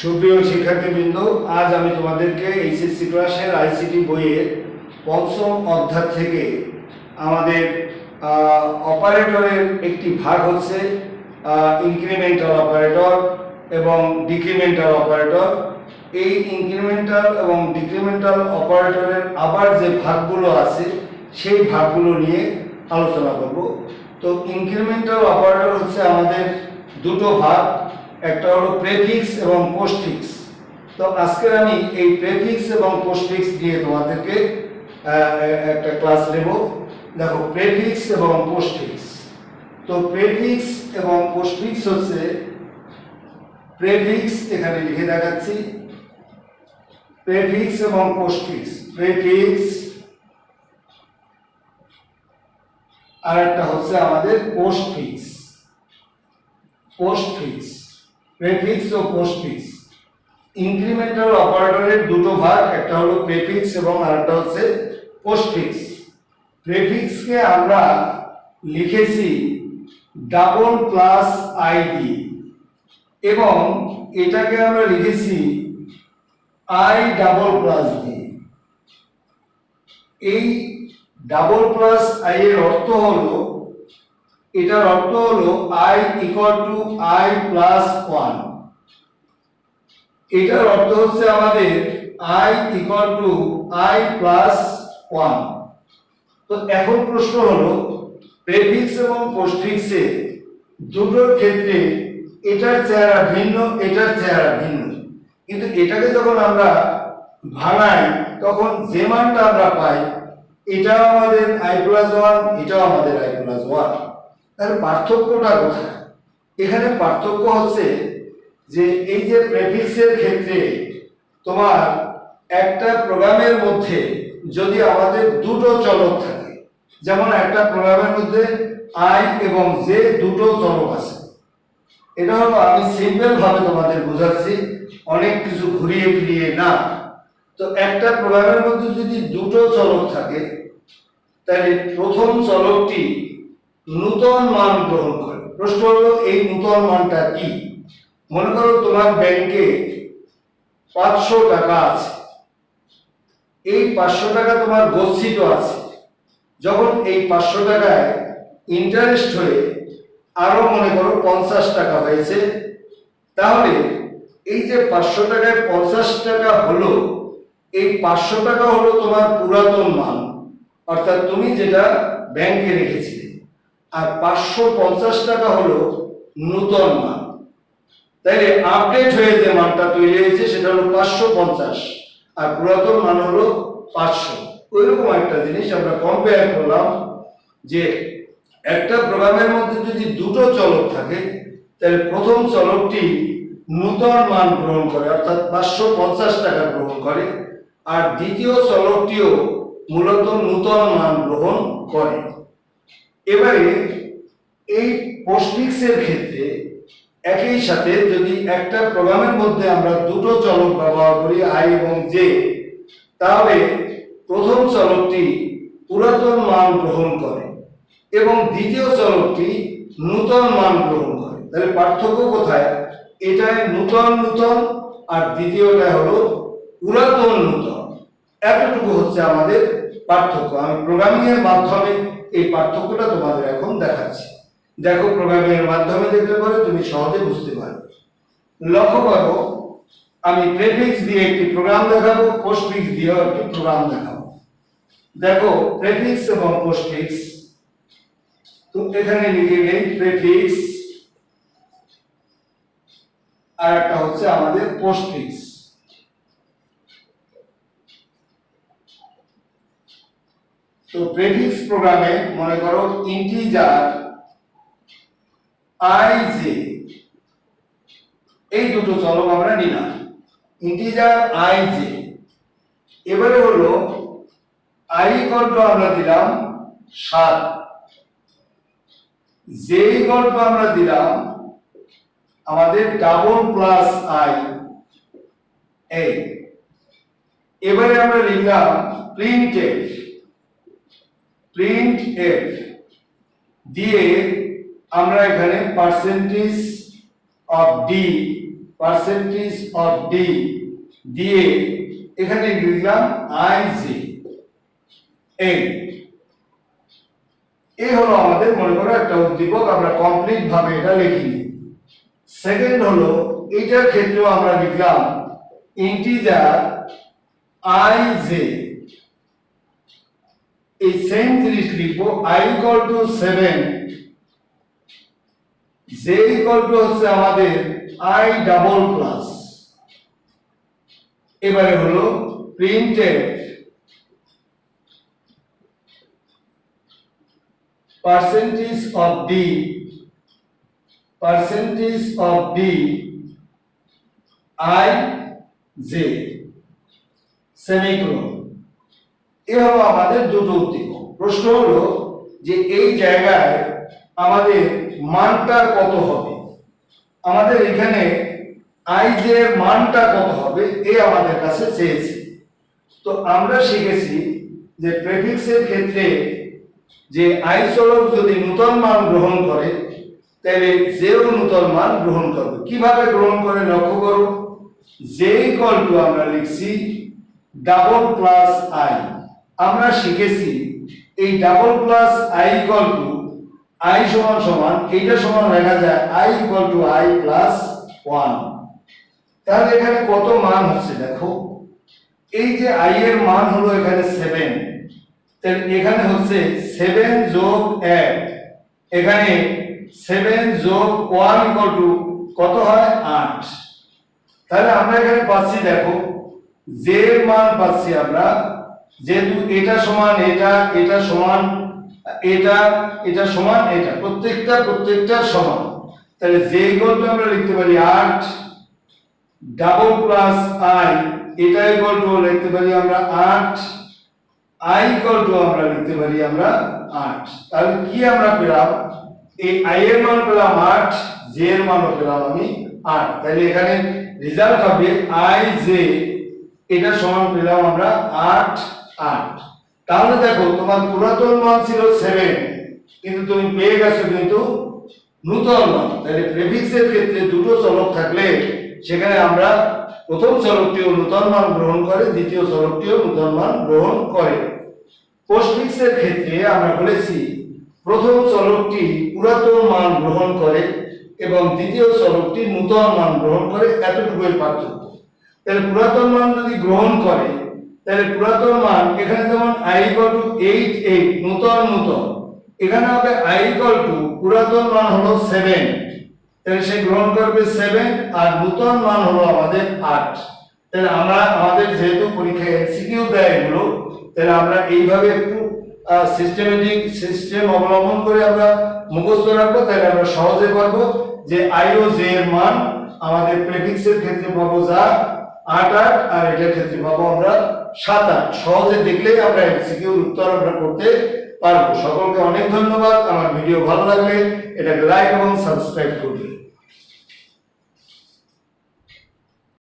সুপ্রিয় শিক্ষার্থীবৃন্দ, আজ আমি তোমাদেরকে এইচএসসি ক্লাসের আইসিটি বইয়ের পঞ্চম অধ্যায় থেকে আমাদের অপারেটরের একটি ভাগ হচ্ছে ইনক্রিমেন্টাল অপারেটর এবং ডিক্রিমেন্টাল অপারেটর এই ইনক্রিমেন্টাল এবং ডিক্রিমেন্টাল অপারেটরের আবার যে ভাগগুলো আছে, সেই ভাগগুলো নিয়ে আলোচনা করব। তো ইনক্রিমেন্টাল অপারেটর হচ্ছে আমাদের দুটো ভাগ একটা হলো প্রেফিক্স এবং পোস্টফিক্স। তো আজকে আমি এই প্রেফিক্স এবং পোস্টফিক্স দিয়ে তোমাদেরকে একটা ক্লাস নেব। দেখো, প্রেফিক্স এবং পোস্টফিক্স। তো প্রেফিক্স এবং পোস্টফিক্স হচ্ছে, প্রেফিক্স এখানে লিখে দেখাচ্ছি। প্রেফিক্স এবং পোস্টফিক্স। প্রেফিক্স আর একটা হচ্ছে আমাদের পোস্টফিক্স। পোস্টফিক্স। প্রেফিক্স ও পোস্টফিক্স ইনক্রিমেন্টাল অপারেটরের দুটো ভাগ, একটা হলো প্রেফিক্স এবং আরেকটা হচ্ছে পোস্টফিক্স প্রেফিক্সকে আমরা লিখেছি ডাবল প্লাস আইডি এবং এটাকে আমরা লিখেছি আই ডাবল প্লাস ডি এই ডাবল প্লাস আই এর অর্থ হলো এটার অর্থ হলো I equal to I plus one এটার অর্থ হচ্ছে আমাদের I equal to I plus one তো এখন প্রশ্ন হলো প্রেফিক্স এবং পোস্টফিক্সে দুটোর ক্ষেত্রে এটার চেহারা ভিন্ন, এটার চেহারা ভিন্ন। কিন্তু এটাকে যখন আমরা ভাঙাই, তখন যে মানটা আমরা পাই, এটাও আমাদের আই প্লাস ওয়ান এটাও আমাদের আই প্লাস ওয়ান তার পার্থক্যটা কোথায়? এখানে পার্থক্য হচ্ছে যে এই যে প্রেফিক্সের ক্ষেত্রে তোমার একটা প্রোগ্রামের মধ্যে যদি আমাদের দুটো চলক থাকে, যেমন একটা প্রোগ্রামের মধ্যে আই এবং জে দুটো চলক আছে। এটা হলো আমি সিম্পল ভাবে তোমাদের বোঝাচ্ছি, অনেক কিছু ঘুরিয়ে ফিরিয়ে না। তো একটা প্রোগ্রামের মধ্যে যদি দুটো চলক থাকে, তাহলে প্রথম চলকটি নূতন মান গ্রহণ করে। প্রশ্ন হলো, এই নূতন মানটা কি? মনে করো তোমার ব্যাংকে পাঁচশো টাকা আছে। এই পাঁচশো টাকা তোমার গচ্ছিত আছে। যখন এই পাঁচশো টাকায় ইন্টারেস্ট হয়ে আরও মনে করো পঞ্চাশ টাকা হয়েছে, তাহলে এই যে পাঁচশো টাকায় পঞ্চাশ টাকা হলো, এই পাঁচশো টাকা হলো তোমার পুরাতন মান। অর্থাৎ তুমি যেটা ব্যাংকে রেখেছিলে। আর পাঁচশো পঞ্চাশ টাকা হলো নূতন মান তাইলে আপডেট হয়ে যে মানটা তৈরি হয়েছে, সেটা হলো পাঁচশো পঞ্চাশ, আর পুরাতন মান হলো পাঁচশো। ওইরকম একটা জিনিস আমরা কম্পেয়ার করলাম যে একটা প্রোগ্রামের মধ্যে যদি দুটো চলক থাকে, তাহলে প্রথম চলকটি নূতন মান গ্রহণ করে, অর্থাৎ পাঁচশো পঞ্চাশ টাকা গ্রহণ করে, আর দ্বিতীয় চলকটিও মূলত নূতন মান গ্রহণ করে। এবারে এই পোস্টফিক্সের ক্ষেত্রে একই সাথে যদি একটা প্রোগ্রামের মধ্যে আমরা দুটো চলক ব্যবহার করি আই এবং জে তাহলে প্রথম চলকটি পুরাতন মান গ্রহণ করে এবং দ্বিতীয় চলকটি নূতন মান গ্রহণ করে। তাহলে পার্থক্য কোথায়? এটাই নূতন নূতন আর দ্বিতীয়টা হলো পুরাতন নূতন। এতটুকু হচ্ছে আমাদের পার্থক্য। আমি প্রোগ্রামিং এর মাধ্যমে এই পার্থক্যটা তোমাদের এখন দেখাচ্ছি। দেখো প্রোগ্রামিং এর মাধ্যমে দেখলে পরে তুমি সহজে বুঝতে পারবে। লক্ষ্য করো, আমি প্রেফিক্স দিয়ে একটি প্রোগ্রাম দেখাবো পোস্টফিক্স দিয়েও একটি প্রোগ্রাম দেখাবো। দেখো প্রেফিক্স এবং পোস্টফিক্স তো এখানে লিখে নেই প্রেফিক্স আর একটা হচ্ছে আমাদের পোস্টফিক্স তো প্রেফিক্স প্রোগ্রামে মনে করো ইন্টিজার আই জে এই দুটো চলক আমরা নিলাম। ইন্টিজার আই জে এবারে হলো আই গল্প আমরা দিলাম সাত। জে গল্প আমরা দিলাম আমাদের ডাবল প্লাস আই এই এবারে আমরা লিখলাম প্রিন্ট এফ প্রিন্ট এফ দিয়ে আমরা এখানে percentage of D percentage of D দিয়ে এখানে লিখলাম আই জি এই এই হলো আমাদের মনে করো একটা উদ্দীপক, আমরা কমপ্লিট ভাবে এটা লিখিনি। সেকেন্ড হলো এইটার ক্ষেত্রেও আমরা লিখলাম ইন্টিজার আই জে এই সেম জিনিস লিখব I equal to seven J equal to হচ্ছে আমাদের আই ডাবল প্লাস এবারে হলো printed percentage of D, percentage of D, I, J, semicolon. এ হলো আমাদের দুটো উদ্দীপক। প্রশ্ন হলো যে এই জায়গায় আমাদের মানটা কত হবে? আমাদের এখানে আই যে মানটা কত হবে? এ আমাদের কাছে চেয়েছে। তো আমরা শিখেছি যে প্রেফিক্সের ক্ষেত্রে যে আই চলক যদি নূতন মান গ্রহণ করে, তাহলে জেও নূতন মান গ্রহণ করবে। কীভাবে গ্রহণ করে লক্ষ্য করো? জে ইকুয়াল টু আমরা লিখছি ডাবল প্লাস আই আমরা শিখেছি এই double plus I equal to I সমান সমান, এইটা সমান লেখা যায় I equal to I plus one তাহলে এখানে কত মান হচ্ছে দেখো? এই যে আই এর মান হলো এখানে সেভেন এখানে হচ্ছে সেভেন যোগ এক। এখানে সেভেন যোগ ওয়ান ইকুয়াল টু কত হয়? আট। তাহলে আমরা এখানে পাচ্ছি দেখো, যে মান পাচ্ছি আমরা যেহেতু এটা সমান এটা এটা সমান, এটা এটা সমান, এটা প্রত্যেকটা প্রত্যেকটা সমান। তাহলে যে টু আমরা লিখতে পারি আট ডাবল প্লাস আই এটা ইকুয়াল টু লিখতে পারি আমরা আট আই ইকুয়াল টু আমরা লিখতে পারি আমরা আট। তাহলে কি আমরা পেলাম? এই আই এর মান পেলাম আট জে এর মানও পেলাম আমি আট। তাহলে এখানে রেজাল্ট হবে আই জে এটা সমান পেলাম আমরা আট আট। তাহলে দেখো, তোমার পুরাতন মান ছিল সেভেন কিন্তু তুমি পেয়ে গেছো কিন্তু নূতন মান। তাহলে প্রেফিক্সের ক্ষেত্রে দুটো চলক থাকলে সেখানে আমরা প্রথম চলকটিও নূতন মান গ্রহণ করে, দ্বিতীয় চলকটিও নূতন মান গ্রহণ করে। পোস্টফিক্সের ক্ষেত্রে আমরা বলেছি, প্রথম চলকটি পুরাতন মান গ্রহণ করে এবং দ্বিতীয় চলকটি নূতন মান গ্রহণ করে, এতটুকুই পার্থক্য। তাহলে পুরাতন মান যদি গ্রহণ করে তাহলে পুরাতন মান এখানে যেমন I equal to eight eight নূতন নূতন। এখানে হবে আই টু পুরাতন মান হলো সেভেন তাহলে সে গ্রহণ করবে সেভেন আর নূতন মান হলো আমাদের আট। তাহলে আমরা, আমাদের যেহেতু পরীক্ষায় এমসিকিউ দেয় এগুলো, তাহলে আমরা এইভাবে একটু সিস্টেমেটিক সিস্টেম অবলম্বন করে আমরা মুখস্থ রাখব, তাহলে আমরা সহজে পারব যে আই ও জে এর মান আমাদের প্রেফিক্সের ক্ষেত্রে পাবো যা আট আট, আর এটার ক্ষেত্রে পাবো আমরা সাত আট। সহজে দেখলে আমরা এমসিকিউর উত্তর আমরা করতে পারব। সকলকে অনেক ধন্যবাদ। আমার ভিডিও ভালো লাগলে এটাকে লাইক এবং সাবস্ক্রাইব করবে